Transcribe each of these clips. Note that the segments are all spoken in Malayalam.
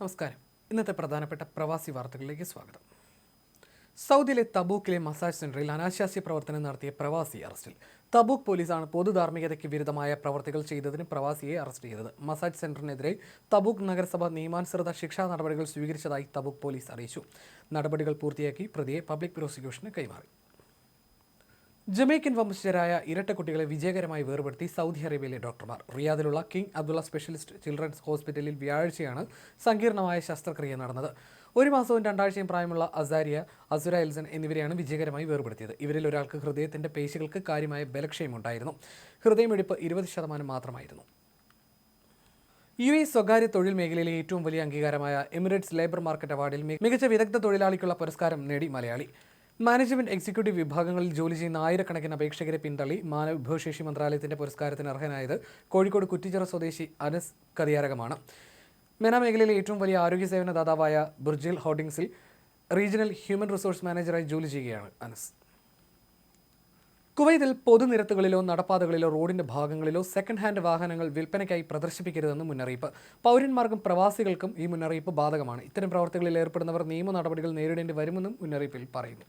നമസ്കാരം. ഇന്നത്തെ പ്രധാനപ്പെട്ട പ്രവാസി വാർത്തകളിലേക്ക് സ്വാഗതം. സൗദിയിലെ തബൂക്കിലെ മസാജ് സെന്ററിൽ അനാശാസ്യ പ്രവർത്തനം നടത്തിയ പ്രവാസി അറസ്റ്റിൽ. തബൂക്ക് പോലീസാണ് പൊതുധാർമ്മികതയ്ക്ക് വിരുദ്ധമായ പ്രവർത്തികൾ ചെയ്തതിന് പ്രവാസിയെ അറസ്റ്റ് ചെയ്തത്. മസാജ് സെന്ററിനെതിരെ തബൂക്ക് നഗരസഭ നിയമാനുസൃത ശിക്ഷാ നടപടികൾ സ്വീകരിച്ചതായി തബൂക്ക് പോലീസ് അറിയിച്ചു. നടപടികൾ പൂർത്തിയാക്കി പ്രതിയെ പബ്ലിക് പ്രോസിക്യൂഷന് കൈമാറി. ജമൈക്കൻ വംശജരായ ഇരട്ട കുട്ടികളെ വിജയകരമായി വേർപെടുത്തി സൗദി അറേബ്യയിലെ ഡോക്ടർമാർ. റിയാദിലുള്ള കിങ് അബ്ദുള്ള സ്പെഷ്യലിസ്റ്റ് ചിൽഡ്രൻസ് ഹോസ്പിറ്റലിൽ വ്യാഴാഴ്ചയാണ് സങ്കീർണമായ ശസ്ത്രക്രിയ നടന്നത്. ഒരു മാസവും രണ്ടാഴ്ചയും പ്രായമുള്ള അസാരിയ അസുര എൽസൺ എന്നിവരെയാണ് വിജയകരമായി വേർപെടുത്തിയത്. ഇവരിൽ ഒരാൾക്ക് ഹൃദയത്തിന്റെ പേശികൾക്ക് കാര്യമായ ബലക്ഷയമുണ്ടായിരുന്നു ഹൃദയമെടുപ്പ് ഇരുപത് ശതമാനം മാത്രമായിരുന്നു. യു എ സ്വകാര്യ തൊഴിൽ മേഖലയിലെ ഏറ്റവും വലിയ അംഗീകാരമായ എമിറേറ്റ്സ് ലേബർ മാർക്കറ്റ് അവാർഡിൽ മികച്ച വിദഗ്ധ തൊഴിലാളിക്കുള്ള പുരസ്കാരം നേടി മലയാളി. മാനേജ്മെന്റ് എക്സിക്യൂട്ടീവ് വിഭാഗങ്ങളിൽ ജോലി ചെയ്യുന്ന ആയിരക്കണക്കിന് അപേക്ഷകരെ പിന്തള്ളി മാനവ വിഭവശേഷി മന്ത്രാലയത്തിന്റെ പുരസ്കാരത്തിന് അർഹനായത് കോഴിക്കോട് കുറ്റിച്ചിറ സ്വദേശി അനസ് കതിയാരകമാണ്. മെന മേഖലയിലെ ഏറ്റവും വലിയ ആരോഗ്യ സേവന ദാതാവായ ബുർജിൽ ഹോർഡിംഗ്സിൽ റീജിയണൽ ഹ്യൂമൻ റിസോഴ്സ് മാനേജറായി ജോലി ചെയ്യുകയാണ് അനസ്. കുവൈത്തിൽ പൊതുനിരത്തുകളിലോ നടപ്പാതകളിലോ റോഡിന്റെ ഭാഗങ്ങളിലോ സെക്കൻഡ് ഹാൻഡ് വാഹനങ്ങൾ വിൽപ്പനയ്ക്കായി പ്രദർശിപ്പിക്കരുതെന്ന് മുന്നറിയിപ്പ്. പൗരന്മാർക്കും പ്രവാസികൾക്കും ഈ മുന്നറിയിപ്പ് ബാധകമാണ്. ഇത്തരം പ്രവർത്തികളിൽ ഏർപ്പെടുന്നവർ നിയമ നടപടികൾ നേരിടേണ്ടി വരുമെന്നും മുന്നറിയിപ്പിൽ പറയുന്നു.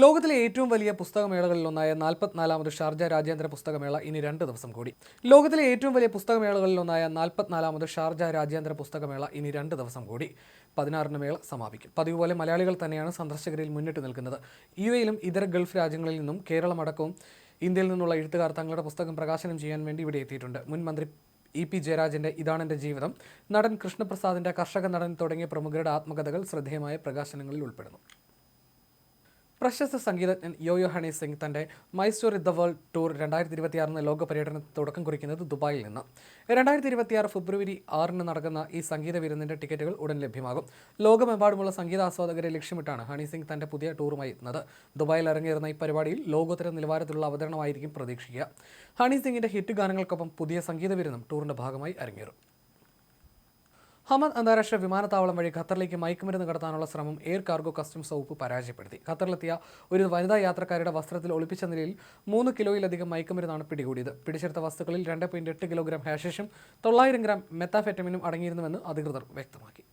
ലോകത്തിലെ ഏറ്റവും വലിയ പുസ്തകമേളകളിലൊന്നായ നാൽപ്പത്തിനാലാമത് ഷാർജ രാജ്യാന്തര പുസ്തകമേള ഇനി രണ്ട് ദിവസം കൂടി. ലോകത്തിലെ ഏറ്റവും വലിയ പുസ്തകമേളകളിലൊന്നായ നാൽപ്പത്തിനാലാമത് ഷാർജ രാജ്യാന്തര പുസ്തകമേള ഇനി രണ്ട് ദിവസം കൂടി. പതിനാറിന് മേള സമാപിക്കും. പതിവ് പോലെ മലയാളികൾ തന്നെയാണ് സന്ദർശകരിൽ മുന്നിട്ട് നിൽക്കുന്നത്. യു എയിലും ഇതര ഗൾഫ് രാജ്യങ്ങളിൽ നിന്നും കേരളമടക്കവും ഇന്ത്യയിൽ നിന്നുള്ള എഴുത്തുകാർ തങ്ങളുടെ പുസ്തകം പ്രകാശനം ചെയ്യാൻ വേണ്ടി ഇവിടെ എത്തിയിട്ടുണ്ട്. മുൻ മന്ത്രി ഇ പി ജയരാജന്റെ ഇതാണെന്റെ ജീവിതം. നടൻ കൃഷ്ണപ്രസാദിന്റെ കർഷക നടൻ തുടങ്ങിയ പ്രമുഖരുടെ ആത്മകഥകൾ ശ്രദ്ധേയമായ പ്രകാശനങ്ങളിൽ ഉൾപ്പെടുന്നു. പ്രശസ്ത സംഗീതജ്ഞൻ യോയോ ഹണി സിംഗ് തന്റെ Mysore story the world tour രണ്ടായിരത്തി ഇരുപത്തിയാറിന് ലോക പര്യടനത്തിന് തുടക്കം കുറിക്കുന്നത് ദുബായിൽ നിന്ന്. രണ്ടായിരത്തി ഇരുപത്തിയാറ് ഫെബ്രുവരി ആറിന് നടക്കുന്ന ഈ സംഗീത വിരുന്നിന്റെ ടിക്കറ്റുകൾ ഉടൻ ലഭ്യമാകും. ലോകമെമ്പാടുമുള്ള സംഗീത ആസ്വാദകരെ ലക്ഷ്യമിട്ടാണ് ഹണി സിംഗ് തന്റെ പുതിയ ടൂറുമായി എത്തുന്നത് ദുബായിൽ ഇറങ്ങിയിരുന്ന ഈ പരിപാടിയിൽ ലോകോത്തര നിലവാരത്തിലുള്ള അവതരണമായിരിക്കും പ്രതീക്ഷിക്കുക. ഹണി സിംഗിന്റെ ഹിറ്റ് ഗാനങ്ങൾക്കൊപ്പം പുതിയ സംഗീത വിരുന്നും ടൂറിന്റെ ഭാഗമായി അരങ്ങേറും. ഹമദ് അന്താരാഷ്ട്ര വിമാനത്താവളം വഴി ഖത്തറിലേക്ക് മയക്കുമരുന്ന് കടത്താനുള്ള ശ്രമം എയർ കാർഗോ കസ്റ്റംസ് വകുപ്പ് പരാജയപ്പെടുത്തി. ഖത്തറിലെത്തിയ ഒരു വനിതാ യാത്രക്കാരുടെ വസ്ത്രത്തിൽ ഒളിപ്പിച്ച നിലയിൽ മൂന്ന് കിലോയിലധികം മയക്കുമരുന്നാണ് പിടികൂടിയത്. പിടിച്ചെടുത്ത വസ്തുക്കളിൽ രണ്ട് പോയിന്റ് എട്ട് കിലോഗ്രാം ഹാഷിഷും തൊള്ളായിരം ഗ്രാം മെത്താഫെറ്റമിനും അടങ്ങിയിരുന്നുവെന്ന് അധികൃതർ വ്യക്തമാക്കി.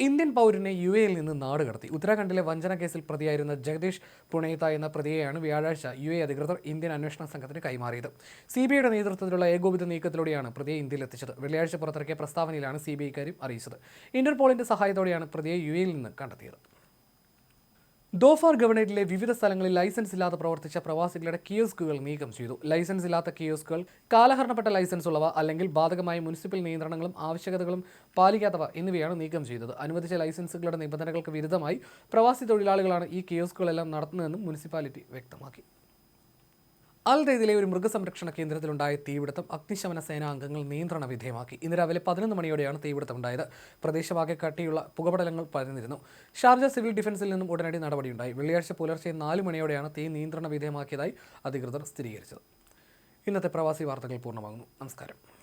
ഇന്ത്യൻ പൗരനെ യു എയിൽ നിന്ന് നാട് കടത്തി. ഉത്തരാഖണ്ഡിലെ വഞ്ചന കേസിൽ പ്രതിയായിരുന്ന ജഗദീഷ് പുണേത്ത എന്ന പ്രതിയെയാണ് വ്യാഴാഴ്ച യു എ അധികൃതർ ഇന്ത്യൻ അന്വേഷണ സംഘത്തിന് കൈമാറിയത്. സി ബി ഐയുടെ നേതൃത്വത്തിലുള്ള ഏകോപിത നീക്കത്തിലൂടെയാണ് പ്രതിയെ ഇന്ത്യയിൽ എത്തിച്ചത് വെള്ളിയാഴ്ച പുറത്തിറക്കിയ പ്രസ്താവനയിലാണ് സി ബി ഐ കാര്യം അറിയിച്ചത്. ഇന്റർപോളിന്റെ സഹായത്തോടെയാണ് പ്രതിയെ യു എയിൽ നിന്ന് കണ്ടെത്തിയത്. ദോഫാർ ഗവർണറേറ്റിലെ വിവിധ സ്ഥലങ്ങളിൽ ലൈസൻസ് ഇല്ലാതെ പ്രവർത്തിച്ച പ്രവാസികളുടെ കിയോസ്കുകൾ നീക്കം ചെയ്തു. ലൈസൻസ് ഇല്ലാത്ത കിയോസ്കുകൾ കാലഹരണപ്പെട്ട ലൈസൻസ് ഉള്ളവ അല്ലെങ്കിൽ ബാധകമായ മുനിസിപ്പൽ നിയന്ത്രണങ്ങളും ആവശ്യകതകളും പാലിക്കാത്തവ എന്നിവയാണ് നീക്കം ചെയ്തത്. അനുവദിച്ച ലൈസൻസുകളുടെ നിബന്ധനകൾക്ക് വിരുദ്ധമായി പ്രവാസി തൊഴിലാളികളാണ് ഈ കിയോസ്കുകളെല്ലാം നടത്തുന്നതെന്നും മുനിസിപ്പാലിറ്റി വ്യക്തമാക്കി. അൽ ഒരു മൃഗസംരക്ഷണ കേന്ദ്രത്തിലുണ്ടായ തീപിടുത്തം അഗ്നിശമന സേനാ അംഗങ്ങൾ നിയന്ത്രണ വിധേയമാക്കി. ഇന്ന് രാവിലെ പതിനൊന്ന് മണിയോടെയാണ് തീപിടുത്തം ഉണ്ടായത്. പ്രദേശമാകെ കട്ടിയുള്ള പുകപടലങ്ങൾ പരന്നിരുന്നു. ഷാർജ സിവിൽ ഡിഫൻസിൽ നിന്നും ഉടനടി നടപടിയുണ്ടായി. വെള്ളിയാഴ്ച പുലർച്ചെ നാല് മണിയോടെയാണ് തീ നിയന്ത്രണ വിധേയമാക്കിയതായി അധികൃതർ സ്ഥിരീകരിച്ചത്. ഇന്നത്തെ പ്രവാസി വാർത്തകൾ പൂർണമാകുന്നു. നമസ്കാരം.